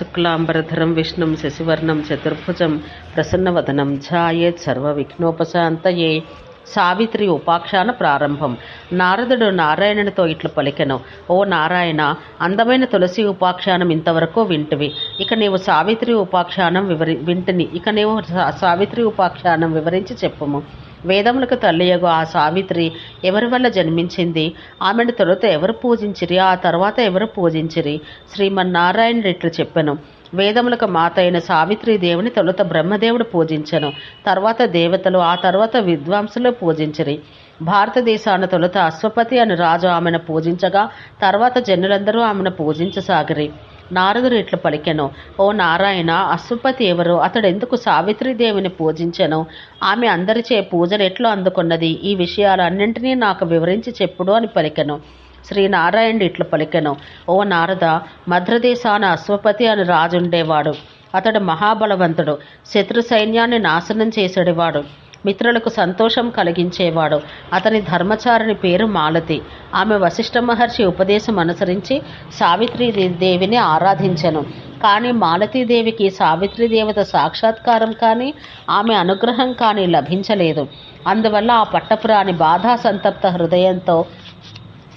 శుక్లాంబరధరం విష్ణుం శశివర్ణం చతుర్భుజం ప్రసన్నవదనం ఛాయేత్ సర్వవిఘ్నోపశాంతయే సావిత్రి ఉపాఖ్యాన ప్రారంభం నారదుడు నారాయణునితో ఇట్లు పలికెను. ఓ నారాయణ అందమైన తులసి ఉపాఖ్యానం ఇంతవరకు వింటివి. ఇక నీవు సావిత్రి ఉపాఖ్యానం వివరి వింటిని. ఇక నీవు సా- సావిత్రి ఉపాఖ్యానం వివరించి చెప్పుము. వేదములకు తల్లియగు ఆ సావిత్రి ఎవరి వల్ల జన్మించింది? ఆమెను తొలుత ఎవరు పూజించిరి? ఆ తర్వాత ఎవరు పూజించిరి? శ్రీమన్నారాయణుడు ఇట్లు చెప్పెను. వేదములకు మాత అయిన సావిత్రి దేవుని తొలుత బ్రహ్మదేవుడు పూజించెను. తర్వాత దేవతలు ఆ తర్వాత విద్వాంసులు పూజించిరి. భారతదేశాన తొలుత అశ్వపతి అని రాజు ఆమెను పూజించగా తర్వాత జనులందరూ ఆమెను పూజించసాగిరి. నారదుడు ఇట్లు పలికెను ఓ నారాయణ అశ్వపతి ఎవరు? అతడు ఎందుకు సావిత్రీదేవిని పూజించెను? ఆమె అందరిచే పూజలు ఎట్లు అందుకున్నది? ఈ విషయాలన్నింటినీ నాకు వివరించి చెప్పుడు అని పలికెను. శ్రీనారాయణుడు ఇట్లు పలికెను ఓ నారద మద్రదేశాన అశ్వపతి అని రాజుండేవాడు. అతడు మహాబలవంతుడు. శత్రు సైన్యాన్ని నాశనం చేసేవాడు మిత్రులకు సంతోషం కలిగించేవాడు. అతని ధర్మచారిని పేరు మాలతి. ఆమె వశిష్ఠ మహర్షి ఉపదేశం అనుసరించి సావిత్రి దేవిని ఆరాధించెను. కానీ మాలతీదేవికి సావిత్రి దేవత సాక్షాత్కారం కానీ ఆమె అనుగ్రహం కానీ లభించలేదు. అందువల్ల ఆ పట్టపురాణి బాధా సంతప్త హృదయంతో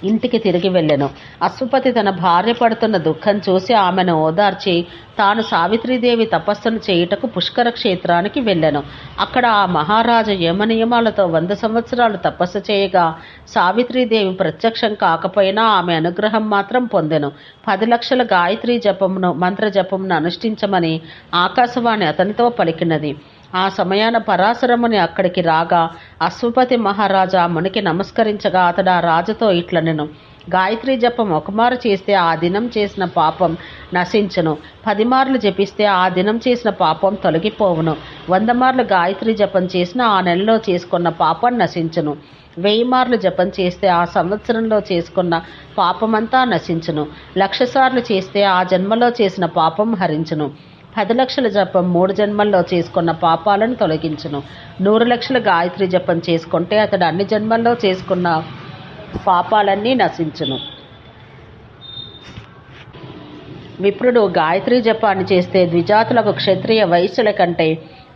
ఇంటికి తిరిగి వెళ్ళెను. అశ్వపతి తన భార్య పడుతున్న దుఃఖం చూసి ఆమెను ఓదార్చి తాను సావిత్రీదేవి తపస్సును చేయుటకు పుష్కర క్షేత్రానికి వెళ్ళెను. అక్కడ ఆ మహారాజు యమనియమాలతో వంద సంవత్సరాలు తపస్సు చేయగా సావిత్రీదేవి ప్రత్యక్షం కాకపోయినా ఆమె అనుగ్రహం మాత్రం పొందెను. పది లక్షల గాయత్రీ జపమును మంత్ర జపమును అనుష్ఠించమని ఆకాశవాణి అతనితో పలికినది. ఆ సమయాన పరాశరముని అక్కడికి రాగా అశ్వపతి మహారాజా మునికి నమస్కరించగా అతడు ఆ రాజుతో ఇట్లనెను గాయత్రి జపం ఒకమారు చేస్తే ఆ దినం చేసిన పాపం నశించును. పది మార్లు జపిస్తే ఆ దినం చేసిన పాపం తొలగిపోవును. వంద మార్లు గాయత్రి జపం చేసిన ఆ నెలలో చేసుకున్న పాపం నశించును. వెయ్యి మార్లు జపం చేస్తే ఆ సంవత్సరంలో చేసుకున్న పాపమంతా నశించును. లక్ష సార్లు చేస్తే ఆ జన్మలో చేసిన పాపం హరించును. పది లక్షల జపం మూడు జన్మల్లో చేసుకున్న పాపాలను తొలగించును. నూరు లక్షల గాయత్రి జపం చేసుకుంటే అతడు అన్ని జన్మల్లో చేసుకున్న పాపాలన్నీ నశించును. విప్రుడు గాయత్రి జపాన్ని చేస్తే ద్విజాతులకు క్షత్రియ వయస్సుల కంటే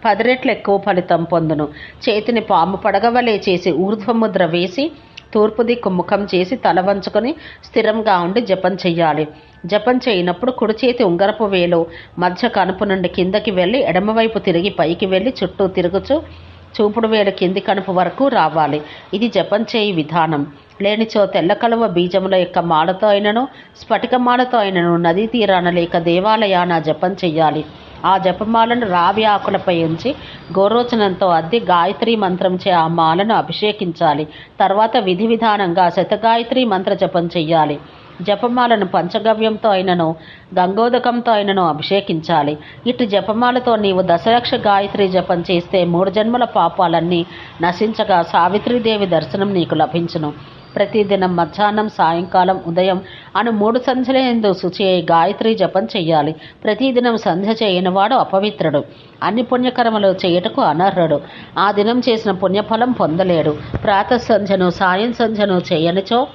పది రెట్లు ఎక్కువ ఫలితం పొందును. చేతిని పాము పడగవలే చేసి ఊర్ధ్వముద్ర వేసి తూర్పు దిక్కు ముఖం చేసి తల వంచుకొని స్థిరంగా ఉండి జపం చెయ్యాలి. జపం చేయనప్పుడు కుడి చేతి ఉంగరపు వేలు మధ్య కనుపు నుండి కిందకి వెళ్ళి ఎడమవైపు తిరిగి పైకి వెళ్ళి చుట్టూ తిరుగుచు చూపుడు వేలు కింది కనుపు వరకు రావాలి. ఇది జపం చేయి విధానం. లేనిచో తెల్ల కలువ బీజముల యొక్క మాలతో అయినను స్ఫటిక మాలతో అయినను నదీ తీరాన లేక దేవాలయాన జపం చెయ్యాలి. ఆ జపమాలను రావి ఆకులపై ఉంచి గోరోచనంతో అద్ది గాయత్రి మంత్రంచే ఆ మాలను అభిషేకించాలి. తర్వాత విధి విధానంగా శతగాయత్రి మంత్ర జపం చెయ్యాలి. జపమాలను పంచగవ్యంతో అయినను గంగోదకంతో అయినను అభిషేకించాలి. ఇటు జపమాలతో నీవు దశలక్ష గాయత్రి జపం చేస్తే మూడు జన్మల పాపాలన్నీ నశించగా సావిత్రీదేవి దర్శనం నీకు లభించును. ప్రతిదినం మధ్యాహ్నం సాయంకాలం ఉదయం అను మూడు సంధ్యలందు శుచి అయి గాయత్రి జపం చెయ్యాలి. ప్రతిదినం సంధ్య చేయనివాడు అపవిత్రుడు. అన్ని పుణ్యకర్మలు చేయుటకు అనర్హుడు. ఆ దినం చేసిన పుణ్యఫలం పొందలేడు. ప్రాత సంధ్యను సాయం సంధ్యను చేయనిచో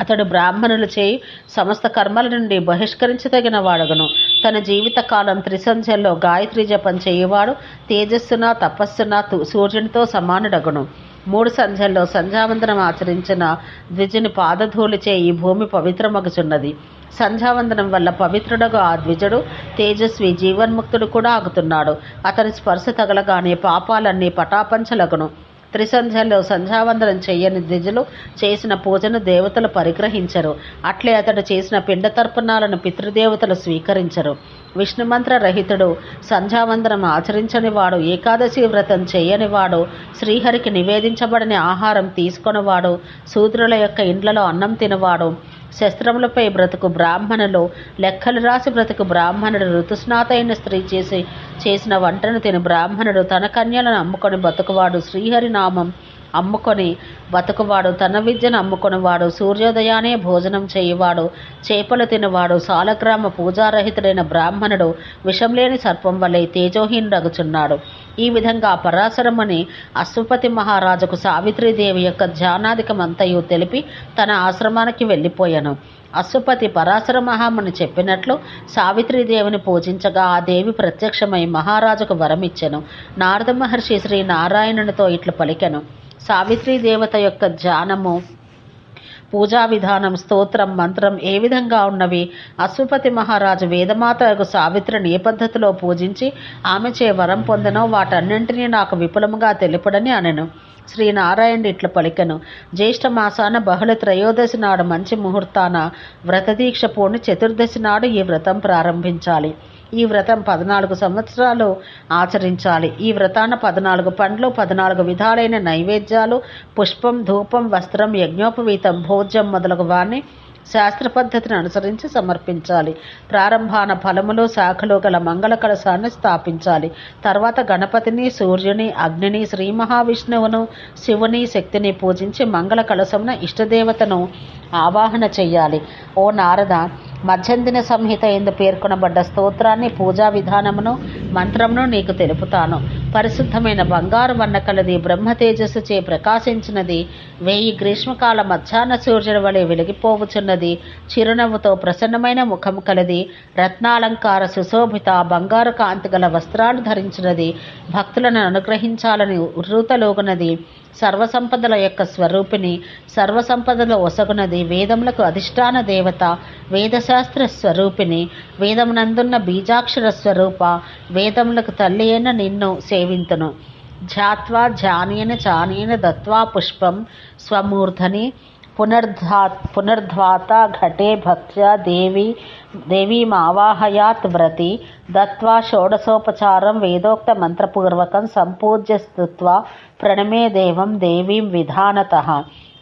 అతడు బ్రాహ్మణులు చేయి సమస్త కర్మల నుండి బహిష్కరించదగిన వాడగను తన జీవితకాలం త్రిసంధ్యల్లో గాయత్రి జపం చేయువాడు తేజస్సున తపస్సున తు- సూర్యునితో సమానుడగును. మూడు సంధ్యల్లో సంధ్యావందనం ఆచరించిన ద్విజుని పాదధూలిచే ఈ భూమి పవిత్రమగుచున్నది. సంధ్యావందనం వల్ల పవిత్రుడగు ఆ ద్విజుడు తేజస్వి జీవన్ముక్తుడు కూడా ఆగుతున్నాడు. అతని స్పర్శ తగలగానే పాపాలన్నీ పటాపంచలగును. త్రిసంధ్యలో సంధ్యావందనం చేయని ద్విజులు చేసిన పూజను దేవతలు పరిగ్రహించరు. అట్లే అతడు చేసిన పిండ తర్పణాలను పితృదేవతలు స్వీకరించరు. విష్ణుమంత్ర రహితుడు సంధ్యావందనం ఆచరించని వాడు ఏకాదశి వ్రతం చేయని వాడు శ్రీహరికి నివేదించబడని ఆహారం తీసుకొనివాడు శూద్రుల యొక్క ఇండ్లలో అన్నం తినవాడు శస్త్రములపై బ్రతుకు బ్రాహ్మణులు లెక్కలు రాసి బ్రతుకు బ్రాహ్మణుడు ఋతుస్నాత అయిన స్త్రీ చేసి చేసిన వంటను తిని బ్రాహ్మణుడు తన కన్యలను అమ్ముకొని బ్రతుకువాడు శ్రీహరి నామం అమ్ముకొని బతుకువాడు తన విద్యను అమ్ముకొనివాడు సూర్యోదయానే భోజనం చేయువాడు చేపలు తినవాడు సాలగ్రామ పూజారహితుడైన బ్రాహ్మణుడు విషం లేని సర్పం వలె తేజోహీనుడగుచున్నాడు. ఈ విధంగా పరాశరమని అశ్వపతి మహారాజుకు సావిత్రీదేవి యొక్క ధ్యానాధికమంతయు తెలిపి తన ఆశ్రమానికి వెళ్ళిపోయాను. అశ్వపతి పరాశర మహాముని చెప్పినట్లు సావిత్రీదేవిని పూజించగా ఆ దేవి ప్రత్యక్షమై మహారాజుకు వరమిచ్చెను. నారద మహర్షి శ్రీ నారాయణునితో ఇట్లు పలికెను. సావిత్రీ దేవత యొక్క ధ్యానము పూజా విధానం స్తోత్రం మంత్రం ఏ విధంగా ఉన్నవి? అశ్వపతి మహారాజు వేదమాతకు సావిత్రిని ఏ పద్ధతిలో పూజించి ఆమె చే వరం పొందనో వాటన్నింటినీ నాకు విపులముగా తెలుపడని అనెను. శ్రీనారాయణుడు ఇట్ల పలికెను. జ్యేష్ఠ మాసాన బహుళ త్రయోదశి నాడు మంచి ముహూర్తాన వ్రతదీక్ష పూర్ణి చతుర్దశి నాడు ఈ వ్రతం ప్రారంభించాలి. ఈ వ్రతం పద్నాలుగు సంవత్సరాలు ఆచరించాలి. ఈ వ్రతాన పద్నాలుగు పండ్లు పద్నాలుగు విధాలైన నైవేద్యాలు పుష్పం ధూపం వస్త్రం యజ్ఞోపవీతం భోజ్యం మొదలగు వారిని శాస్త్ర పద్ధతిని అనుసరించి సమర్పించాలి. ప్రారంభాన ఫలములు శాఖలు గల మంగళ కలశాన్ని స్థాపించాలి. తర్వాత గణపతిని సూర్యుని అగ్నిని శ్రీ మహావిష్ణువును శివుని శక్తిని పూజించి మంగళ కలశమున ఇష్టదేవతను ఆవాహన చెయ్యాలి. ఓ నారద మధ్యందిన సంహిత ఎందు పేర్కొనబడ్డ స్తోత్రాన్ని పూజా విధానమును మంత్రమును నీకు తెలుపుతాను. పరిశుద్ధమైన బంగారు వన్న కలది బ్రహ్మ తేజస్సు చే ప్రకాశించినది వెయ్యి గ్రీష్మకాల మధ్యాహ్న సూర్యుని వలె వెలిగిపోవుచున్నది చిరునవ్వుతో ప్రసన్నమైన ముఖం కలది రత్నాలంకార సుశోభిత బంగారు కాంతి గల వస్త్రాలు ధరించినది భక్తులను అనుగ్రహించాలని ఉర్రూతలోగునది సర్వసంపదల యొక్క స్వరూపిణి సర్వసంపదలో ఒసగునది వేదములకు అధిష్టాన దేవత వేదశాస్త్ర స్వరూపిణి వేదమునందున్న బీజాక్షర స్వరూప వేదములకు తల్లి అయిన నిన్ను సేవింతును. ఝాత్వా ధ్యానేన చానేన దత్వా పుష్పం స్వమూర్ధని పునర్ధా పునర్ధ్వాత ఘటే భక్త్యా దేవి దేవీమావాహయాత్ వ్రతి దత్వా షోడశోపచారం వేదోక్త మంత్రపూర్వకం సంపూజ్య స్తుత్వా ప్రణమే దేవం దేవీం విధానత.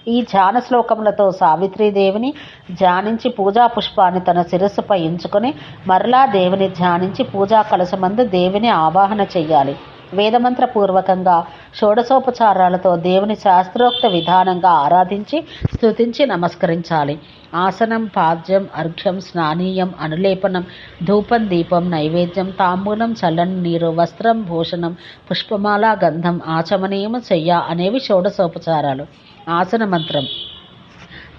ఈ ధ్యాన శ్లోకములతో సావిత్రీదేవిని ధ్యానించి పూజా పుష్పాన్ని తన శిరస్సుపై ఎంచుకొని మరలా దేవిని ధ్యానించి పూజా కలశమందు దేవిని ఆవాహన చేయాలి వేదమంత్ర పూర్వకంగా షోడశోపచారాలతో దేవుని శాస్త్రోక్త విధానంగా ఆరాధించి స్థుతించి నమస్కరించాలి. ఆసనం పాద్యం అర్ఘ్యం స్నానీయం అనులేపనం ధూపం దీపం నైవేద్యం తాంబూలం చల్లని నీరు వస్త్రం భూషణం పుష్పమాల గంధం ఆచమనీయము చెయ్య అనేవి షోడశోపచారాలు. ఆసన మంత్రం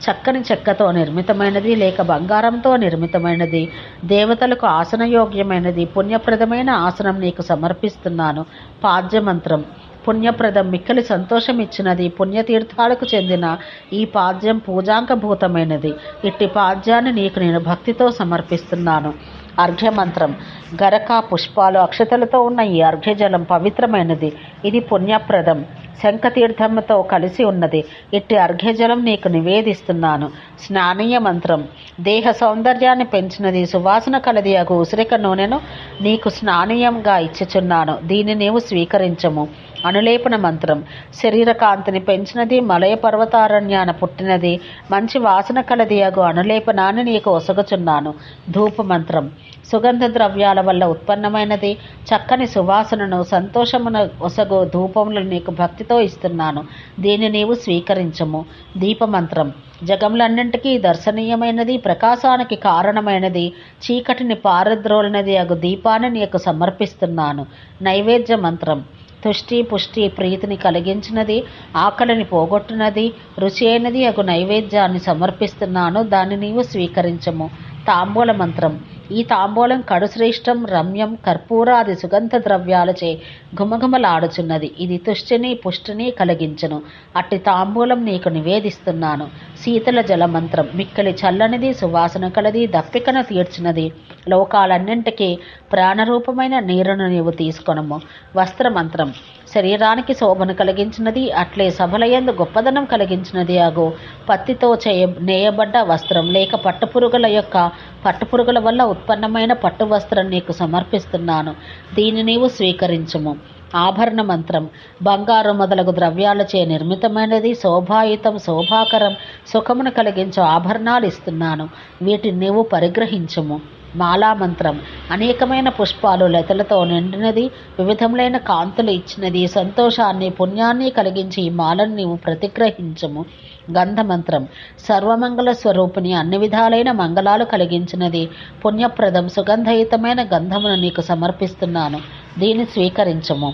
చక్కని చెక్కతో నిర్మితమైనది లేక బంగారంతో నిర్మితమైనది దేవతలకు ఆసనయోగ్యమైనది పుణ్యప్రదమైన ఆసనం నీకు సమర్పిస్తున్నాను. పాద్యమంత్రం. పుణ్యప్రదం మిక్కలి సంతోషం ఇచ్చినది పుణ్యతీర్థాలకు చెందిన ఈ పాద్యం పూజాంకభూతమైనది ఇట్టి పాద్యాన్ని నీకు నేను భక్తితో సమర్పిస్తున్నాను. అర్ఘ్యమంత్రం. గరక పుష్పాలు అక్షతలతో ఉన్న ఈ అర్ఘ్యజలం పవిత్రమైనది. ఇది పుణ్యప్రదం. శంఖతీర్థంతో కలిసి ఉన్నది. ఇట్టి అర్ఘ్యజలం నీకు నివేదిస్తున్నాను. స్నానీయ మంత్రం. దేహ సౌందర్యాన్ని పెంచినది సువాసన కలది అగు ఉసిరిక నూనెను నీకు స్నానీయంగా ఇచ్చుచున్నాను. దీన్ని నీవు స్వీకరించము. అనులేపన మంత్రం. శరీర కాంతిని పెంచినది మలయ పర్వతారణ్యాన పుట్టినది మంచి వాసన కలది అగు అనులేపనాన్ని నీకు ఒసగుచున్నాను. ధూప మంత్రం. సుగంధ ద్రవ్యాల వల్ల ఉత్పన్నమైనది. చక్కని సువాసనను సంతోషమున ఒసగో ధూపములు నీకు భక్తితో ఇస్తున్నాను. దీన్ని నీవు స్వీకరించము. దీపమంత్రం. జగములన్నింటికీ దర్శనీయమైనది ప్రకాశానికి కారణమైనది చీకటిని పారద్రోలినది అగు దీపాన్ని నీకు సమర్పిస్తున్నాను. నైవేద్య మంత్రం. తుష్టి పుష్టి ప్రీతిని కలిగించినది ఆకలిని పోగొట్టునది రుచి అయినది అగు నైవేద్యాన్ని సమర్పిస్తున్నాను. దాన్ని నీవు స్వీకరించము. తాంబూల మంత్రం. ఈ తాంబూలం కడుశ్రేష్టం రమ్యం కర్పూరాది సుగంధ ద్రవ్యాలచే ఘుమఘుమలాడుచున్నది. ఇది తుష్టిని పుష్టిని కలిగించును. అట్టి తాంబూలం నీకు నివేదిస్తున్నాను. శీతల జలమంత్రం. మిక్కలి చల్లనిది సువాసన కలది దప్పికను తీర్చినది. లోకాలన్నింటికీ ప్రాణరూపమైన నీరును నీవు తీసుకొనము. వస్త్రమంత్రం. శరీరానికి శోభను కలిగించినది అట్లే సభలయందు గొప్పదనం కలిగించినది అగు పత్తితో చేయ నేయబడ్డ వస్త్రం లేక పట్టుపురుగుల యొక్క పట్టుపురుగుల వల్ల ఉత్పన్నమైన పట్టు వస్త్రం నీకు సమర్పిస్తున్నాను. దీని నీవు స్వీకరించుము. ఆభరణ మంత్రం. బంగారు మొదలగు ద్రవ్యాలచే నిర్మితమైనది శోభాయుతం శోభాకరం సుఖమును కలిగించు ఆభరణాలు ఇస్తున్నాను. వీటిని నీవు పరిగ్రహించుము. మాలా మంత్రం అనేకమైన పుష్పాలు లతలతో నిండినది వివిధములైన కాంతులు ఇచ్చినది సంతోషాన్ని పుణ్యాన్ని కలిగించి ఈ మాలను నీవు ప్రతిగ్రహించము. గంధమంత్రం. సర్వమంగళ స్వరూపిణి అన్ని విధాలైన మంగళాలు కలిగించినది. పుణ్యప్రదం సుగంధయుతమైన గంధమును నీకు సమర్పిస్తున్నాను. దీన్ని స్వీకరించము.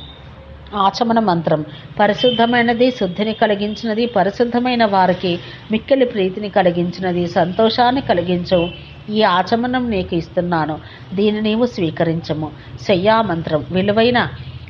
ఆచమన మంత్రం. పరిశుద్ధమైనది శుద్ధిని కలిగించినది పరిశుద్ధమైన వారికి మిక్కిలి ప్రీతిని కలిగించినది సంతోషాన్ని కలిగించు. ఈ ఆచమనం నీకు ఇస్తున్నాను. దీన్ని నీవు స్వీకరించము. శయ్యా మంత్రం. విలువైన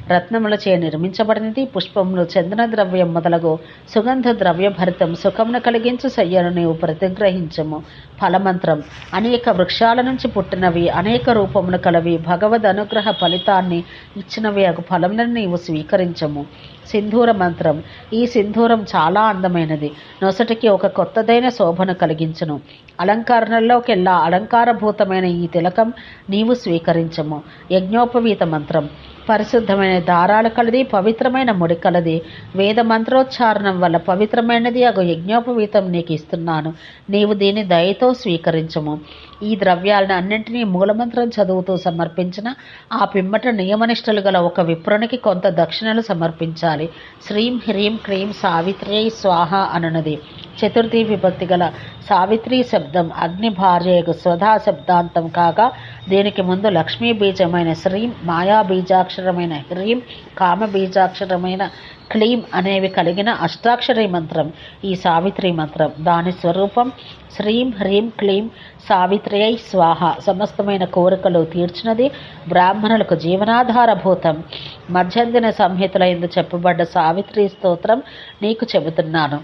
రత్నములచే నిర్మించబడినది పుష్పములు చందన ద్రవ్యం మొదలగు సుగంధ ద్రవ్య భరితం సుఖమును కలిగించు శయ్యను నీవు ప్రతిగ్రహించము. ఫలమంత్రం అనేక వృక్షాల నుంచి పుట్టినవి అనేక రూపములు కలవి భగవద్ అనుగ్రహ ఫలితాన్ని ఇచ్చినవి ఒక ఫలములను నీవు స్వీకరించము. సింధూర మంత్రం ఈ సింధూరం చాలా అందమైనది నొసటికి ఒక కొత్తదైన శోభను కలిగించును. అలంకరణలోకెల్లా అలంకారభూతమైన ఈ తిలకం నీవు స్వీకరించము. యజ్ఞోపవీత మంత్రం పరిశుద్ధమైన దారాలు కలది పవిత్రమైన ముడి కలది. వేద మంత్రోచ్చారణం వల్ల పవిత్రమైనది. అగు యజ్ఞోపవీతం నీకు ఇస్తున్నాను. నీవు దీన్ని దయతో స్వీకరించము. ఈ ద్రవ్యాలను అన్నింటినీ మూలమంత్రం చదువుతూ సమర్పించిన ఆ పిమ్మట నియమనిష్టలు గల ఒక విప్రునికి కొంత దక్షిణలు సమర్పించాలి. శ్రీం హ్రీం క్రీం సావిత్రి స్వాహ అననది. చతుర్థి విభక్తి గల సావిత్రి శబ్దం అగ్ని భార్యకు స్వధా శబ్దాంతం కాగా దీనికి ముందు లక్ష్మీ బీజమైన శ్రీం మాయా బీజాక్షరమైన హ్రీం కామ బీజాక్షరమైన క్లీం అనేవి కలిగిన అష్టాక్షరి మంత్రం ఈ సావిత్రి మంత్రం. దాని స్వరూపం శ్రీం హ్రీం క్లీం సావిత్రియై స్వాహ. సమస్తమైన కోరికలు తీర్చినది బ్రాహ్మణులకు జీవనాధారభూతం. మధ్యందిన సంహితల ఎందు చెప్పబడ్డ సావిత్రి స్తోత్రం నీకు చెబుతున్నాను.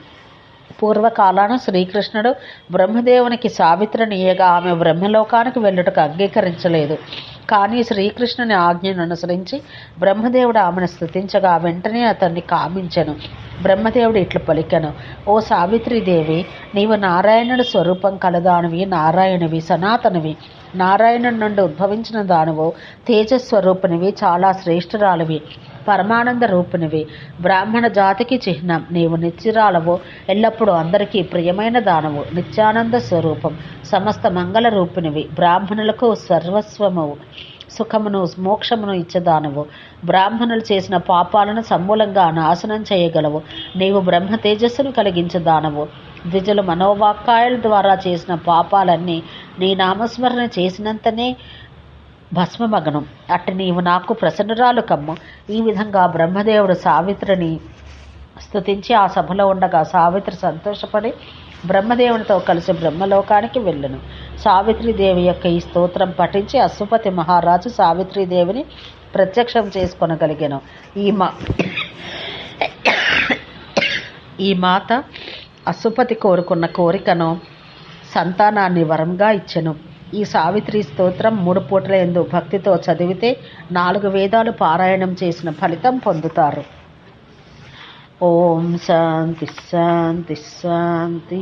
పూర్వకాలాన శ్రీకృష్ణుడు బ్రహ్మదేవునికి సావిత్రిని ఏగా ఆమె బ్రహ్మలోకానికి వెళ్ళుటకు అంగీకరించలేదు. కానీ శ్రీకృష్ణుని ఆజ్ఞను అనుసరించి బ్రహ్మదేవుడు ఆమెను స్థుతించగా వెంటనే అతన్ని కామించెను. బ్రహ్మదేవుడు ఇట్లు పలికను ఓ సావిత్రిదేవి నీవు నారాయణుడి స్వరూపం కలదానివి నారాయణువి సనాతనవి. నారాయణుడి నుండి ఉద్భవించిన దానువు తేజస్వరూపునివి చాలా శ్రేష్ఠురాలివి పరమానంద రూపునివి. బ్రాహ్మణ జాతికి చిహ్నం నీవు నిత్యురాలవు ఎల్లప్పుడూ అందరికీ ప్రియమైన దానవు. నిత్యానంద స్వరూపం సమస్త మంగళ రూపునివి. బ్రాహ్మణులకు సర్వస్వము సుఖమును మోక్షమును ఇచ్చేదానవు బ్రాహ్మణులు చేసిన పాపాలను సమూలంగా నాశనం చేయగలవు. నీవు బ్రహ్మ తేజస్సును కలిగించదానవు ద్విజుల మనోవాక్కాయల ద్వారా చేసిన పాపాలన్నీ నీ నామస్మరణ చేసినంతనే భస్మమగనం. అట్టి నీవు నాకు ప్రసన్నురాలు కమ్ము. ఈ విధంగా బ్రహ్మదేవుడు సావిత్రిని స్థుతించి ఆ సభలో ఉండగా సావిత్రి సంతోషపడి బ్రహ్మదేవునితో కలిసి బ్రహ్మలోకానికి వెళ్ళను. సావిత్రిదేవి యొక్క ఈ స్తోత్రం పఠించి అశ్వపతి మహారాజు సావిత్రిదేవిని ప్రత్యక్షం చేసుకొనగలిగాను. ఈ మా ఈ మాత అశ్వపతి కోరుకున్న కోరికను సంతానాన్ని వరంగా ఇచ్చెను. ఈ సావిత్రి స్తోత్రం మూడు పూటల ఎందు భక్తితో చదివితే నాలుగు వేదాలు పారాయణం చేసిన ఫలితం పొందుతారు. ఓం శాంతి శాంతి శాంతి.